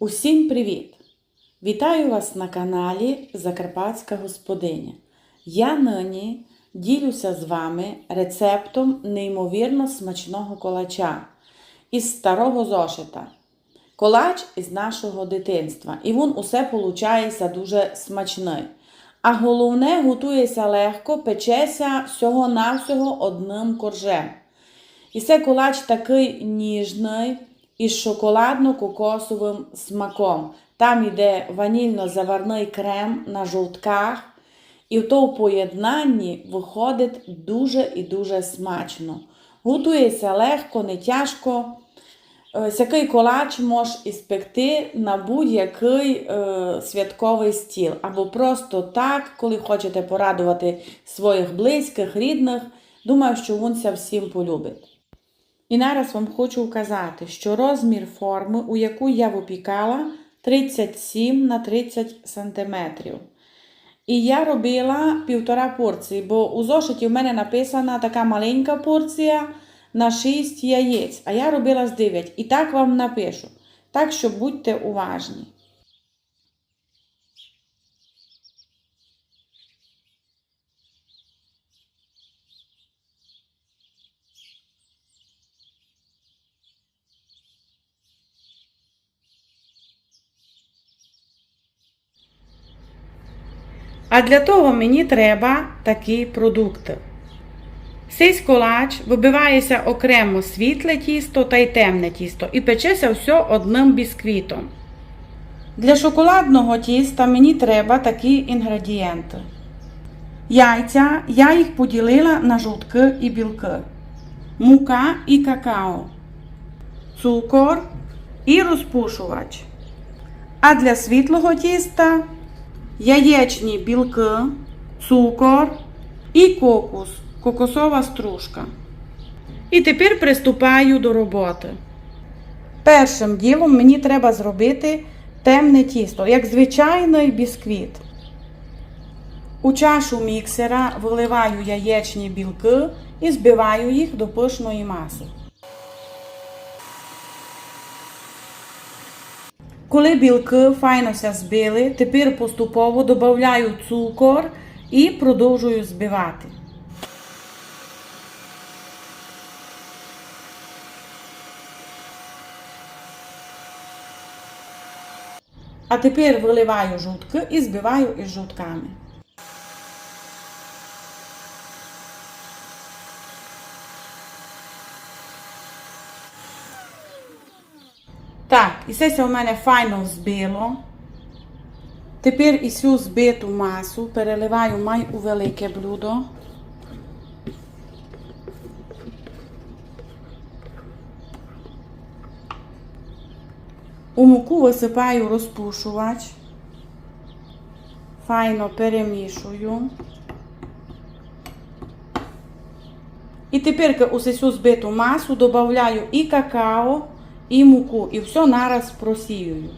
Усім привіт! Вітаю вас на каналі Закарпатська Господиня. Я нині ділюся з вами рецептом неймовірно смачного колача із старого зошита. Колач із нашого дитинства. І він усе виходить дуже смачний. А головне, готується легко, печеться всього-навсього одним коржем. І це колач такий ніжний із шоколадно-кокосовим смаком. Там йде ванільно-заварний крем на жовтках. І в тому поєднанні виходить дуже і дуже смачно. Готується легко, не тяжко. Е, Сякий колач можеш іспекти на будь-який е, святковий стіл. Або просто так, коли хочете порадувати своїх близьких, рідних. Думаю, що він ся всім полюбить. І зараз вам хочу указати, що розмір форми, у яку я випікала, 37 на 30 см. І я робила півтора порції, бо у зошиті в мене написана така маленька порція на 6 яєць, а я робила з 9. І так вам напишу. Так що будьте уважні. А для того мені треба такі продукти. Цей колач вибивається окремо світле тісто та й темне тісто і печеться все одним бісквітом. Для шоколадного тіста мені треба такі інгредієнти. Яйця я їх поділила на жовтки і білки, мука і какао, цукор і розпушувач. А для світлого тіста яєчні білки, цукор і кокос, кокосова стружка. І тепер приступаю до роботи. Першим ділом мені треба зробити темне тісто, як звичайний бісквіт. У чашу міксера виливаю яєчні білки і збиваю їх до пишної маси. Коли білки файнося збили, тепер поступово додаю цукор і продовжую збивати. А тепер виливаю жутки і збиваю із жовтками. Так, і це у мене файно збило. Тепер і цю збиту масу переливаю май у велике блюдо. У муку висипаю розпушувач. Файно перемішую. І тепер у цю збиту масу додаю і какао, і муку, і все нараз просіюю.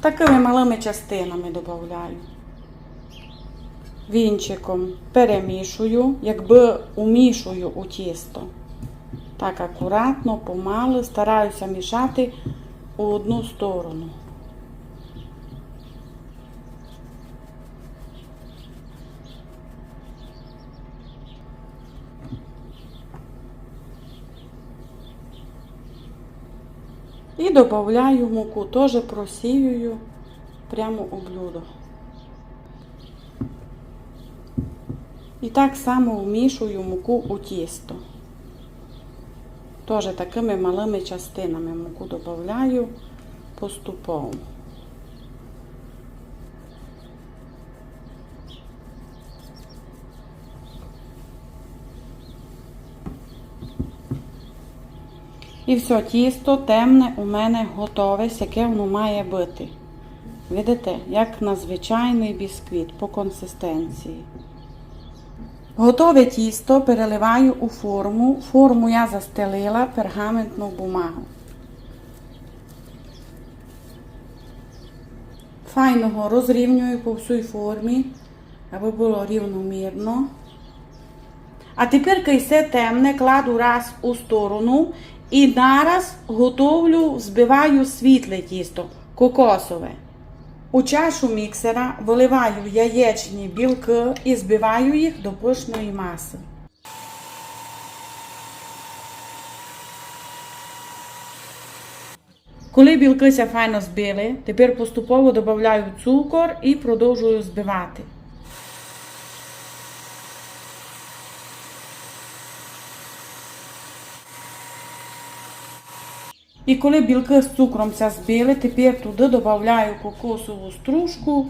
Такими малими частинами додаю. Вінчиком перемішую, якби умішую у тісто. Так акуратно, помалу, стараюся мішати у одну сторону. Додаю муку, теж просіюю прямо у блюдо. І так само вмішую муку у тісто. Теж такими малими частинами муку додаю поступово. І все, тісто темне у мене готове, яке воно має бути. Видите, як на звичайний бісквіт по консистенції. Готове тісто переливаю у форму. Форму я застелила пергаментну бумагу. Файного розрівнюю по всій формі, аби було рівномірно. А тепер все темне, кладу раз у сторону і нараз готовлю, збиваю світле тісто, кокосове. У чашу міксера виливаю яєчні білки і збиваю їх до пишної маси. Коли білки ся файно збили, тепер поступово додаю цукор і продовжую збивати. І коли білки з цукром ся збили, тепер туди додаю кокосову стружку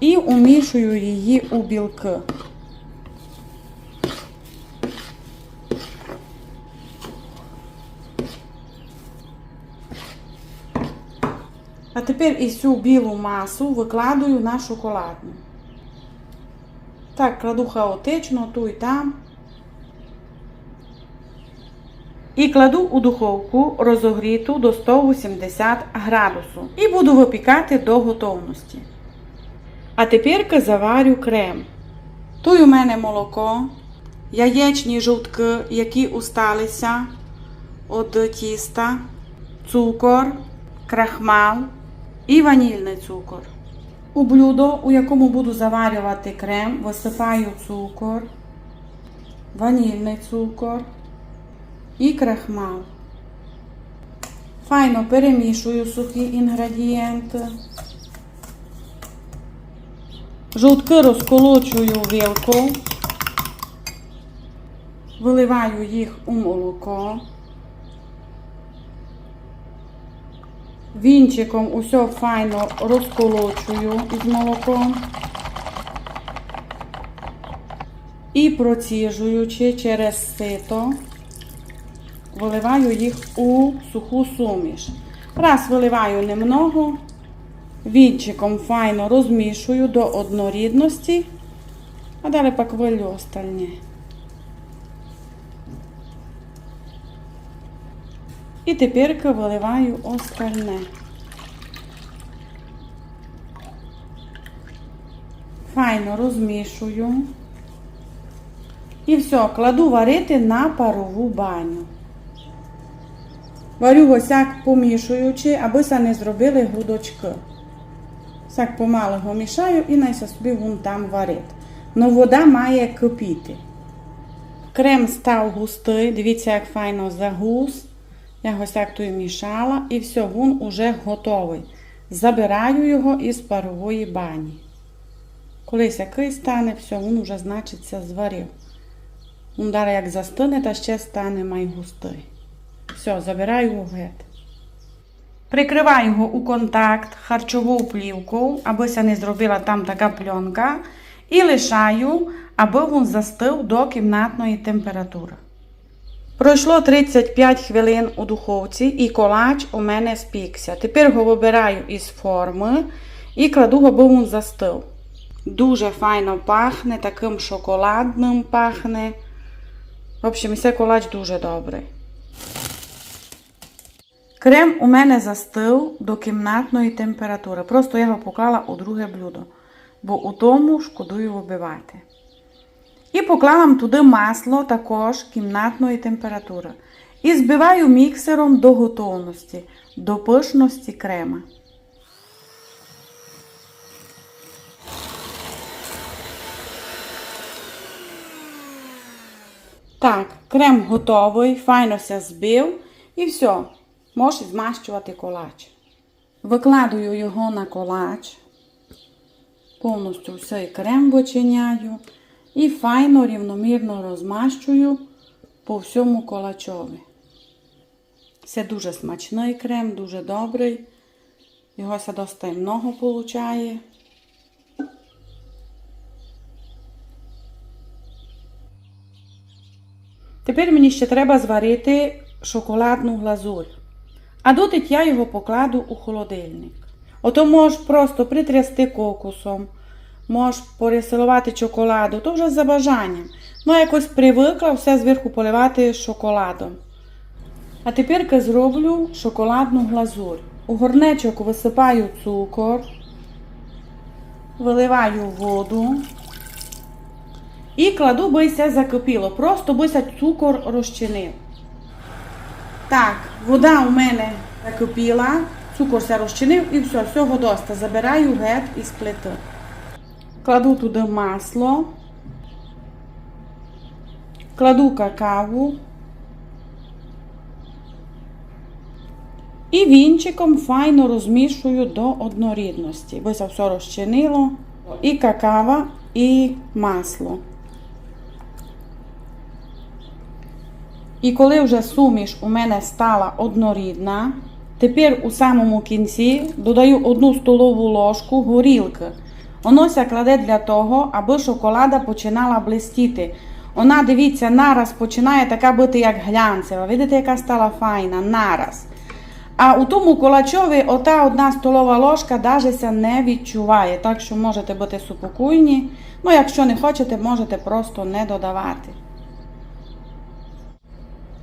і умішую її у білки. А тепер і цю білу масу викладую на шоколадну. Так, кладу хаотично ту і там. І кладу у духовку розогріту до 180 градусу. І буду випікати до готовності. А тепер заварю крем. Тут у мене молоко, яєчні жовтки, які усталися від тіста, цукор, крахмал і ванільний цукор. У блюдо, у якому буду заварювати крем, висипаю цукор, ванільний цукор і крахмал. Файно перемішую сухі інгредієнти. Жовтки розколочую вилку, виливаю їх у молоко. Вінчиком усе файно розколочую із молоком. І проціжуючи через сито, виливаю їх у суху суміш. Раз виливаю немного, вінчиком файно розмішую до однорідності, а далі пак вилю остальне. І тепер виливаю остальне. Файно розмішую. І все, кладу варити на парову баню. Варю ось як помішуючи, аби се не зробили грудочки. Так помало його мішаю і найся собі вон там варить. Но вода має кипіти. Крем став густий, дивіться, як файно загус. Я так тут мішала і все, він уже готовий. Забираю його із парової бані. Колись який стане, все, він вже, значиться, зварив. Далі як застине, та ще стане май густий. Все, забираю геть. Прикриваю його у контакт харчовою плівкою, аби ся не зробила там така пленка. І лишаю, аби він застив до кімнатної температури. Пройшло 35 хвилин у духовці і колач у мене спікся. Тепер його вибираю із форми і кладу, аби він застив. Дуже файно пахне, таким шоколадним пахне. В общем, цей колач дуже добрий. Крем у мене застив до кімнатної температури. Просто я його поклала у друге блюдо, бо у тому шкодую вибивати. І поклала туди масло також кімнатної температури. І збиваю міксером до готовності, до пишності крема. Так, крем готовий, файно ся збив і все, можеш змащувати колач. Викладую його на колач, повністю цей крем вичиняю і файно рівномірно розмащую по всьому колачові. Це дуже смачний крем, дуже добрий. Його ся досить много получає. Тепер мені ще треба зварити шоколадну глазурь. А дотик я його покладу у холодильник. Ото можеш просто притрясти кокосом, можеш пересилувати чоколаду, то вже за бажанням. Ну, якось привикла все зверху поливати шоколадом. А тепер зроблю шоколадну глазурь. У горнечок висипаю цукор, виливаю воду І кладу, би все закипіло. Просто бися цукор розчинив. Так, вода у мене закипіла, цукор все розчинив і все, всього доста. Забираю геть із плити. Кладу туди масло, кладу какаву і вінчиком файно розмішую до однорідності. Бо все розчинило. І какава, і масло. І коли вже суміш у мене стала однорідна, тепер у самому кінці додаю одну столову ложку горілки. Воно ся кладе для того, аби шоколада починала блистіти. Вона, дивіться, нараз починає така бути, як глянцева. Видите, яка стала файна, нараз. А у тому колачові ота одна столова ложка даже не відчуває. Так що можете бути супокійні. Ну, якщо не хочете, можете просто не додавати.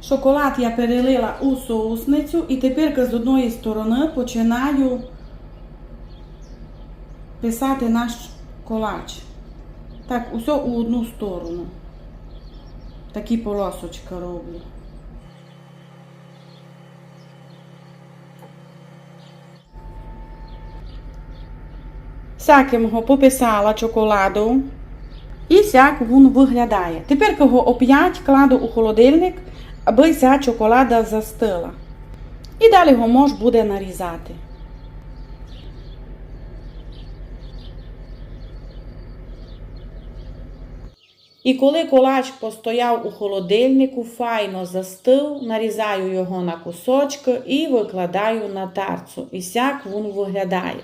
Шоколад я перелила у соусницю і тепер з одної сторони починаю писати наш колач. Так, усе у одну сторону. Такі полосочки роблю. Сяким його пописала чоколаду. І сяк він виглядає. Тепер його оп'ять кладу у холодильник, аби ця чоколада застила. І далі його мож буде нарізати. І коли колач постояв у холодильнику, файно застив, нарізаю його на кусочки і викладаю на тарцу. І сяк він виглядає.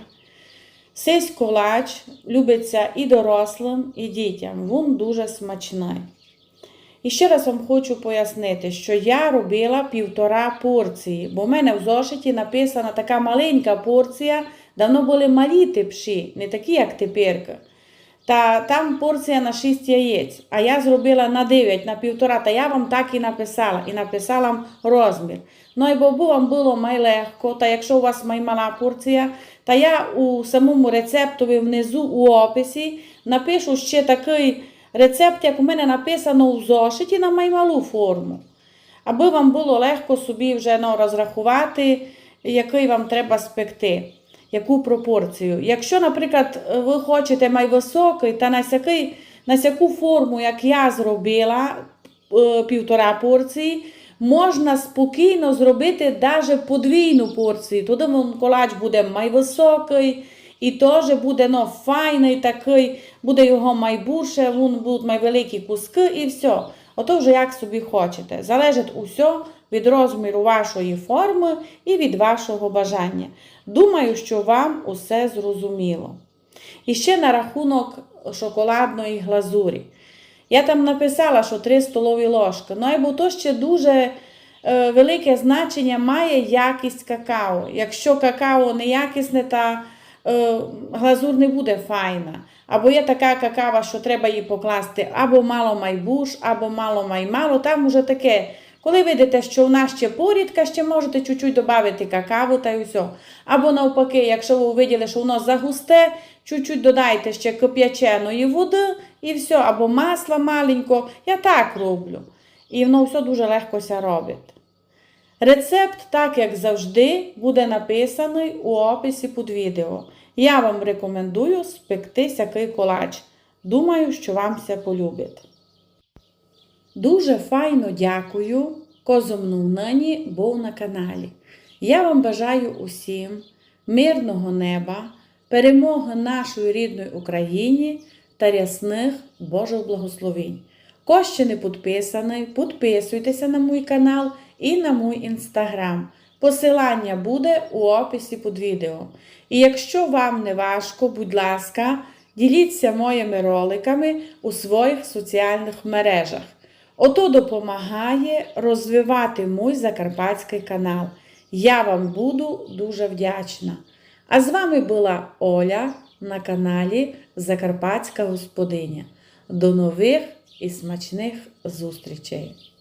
Сесь колач любиться і дорослим, і дітям. Він дуже смачний. І ще раз вам хочу пояснити, що я робила півтора порції, бо в мене в зошиті написана така маленька порція, давно були малі типші, не такі, як теперка. Та там порція на 6 яєць, а я зробила на 9, на півтора, та я вам так і написала, і написала вам розмір. Ну і бо вам було майлегко, та якщо у вас мала порція, та я у самому рецептові внизу у описі напишу ще такий рецепт, як у мене написано у зошиті на маймалу форму. Аби вам було легко собі вже ну, розрахувати, який вам треба спекти яку пропорцію. Якщо, наприклад, ви хочете майвисокий та на, сякий, на сяку форму, як я зробила е, півтора порції, можна спокійно зробити навіть подвійну порцію. Тоді колач буде майвисокий, і теж буде ну, файний такий, буде його майбуше, вон будуть майвеликі куски і все. Ото вже як собі хочете. Залежить усе від розміру вашої форми і від вашого бажання. Думаю, що вам усе зрозуміло. І ще на рахунок шоколадної глазурі. Я там написала, що 3 столові ложки. Ну, бо то ще дуже е, велике значення має якість какао. Якщо какао неякісне, та глазур не буде файна. Або є така какава, що треба її покласти або мало майбуш, або мало маймало. Там уже таке. Коли видите, що в нас ще порідка, ще можете чуть-чуть додати какаву та й все. Або навпаки, якщо ви виділи, що воно загусте, чуть-чуть додайте ще кип'яченої води і все, або масла маленько. Я так роблю. І воно все дуже легко робить. Рецепт, так як завжди, буде написаний у описі під відео. Я вам рекомендую спекти сякий колач. Думаю, що вам все полюбить. Дуже файно дякую, козомну нині був на каналі. Я вам бажаю усім мирного неба, перемоги нашої рідної Україні та рясних Божих благословень. Хто ще не підписаний, підписуйтеся на мій канал і на мій інстаграм. Посилання буде у описі під відео. І якщо вам не важко, будь ласка, діліться моїми роликами у своїх соціальних мережах. Ото допомагає розвивати мій закарпатський канал. Я вам буду дуже вдячна. А з вами була Оля на каналі Закарпатська Господиня. До нових і смачних зустрічей!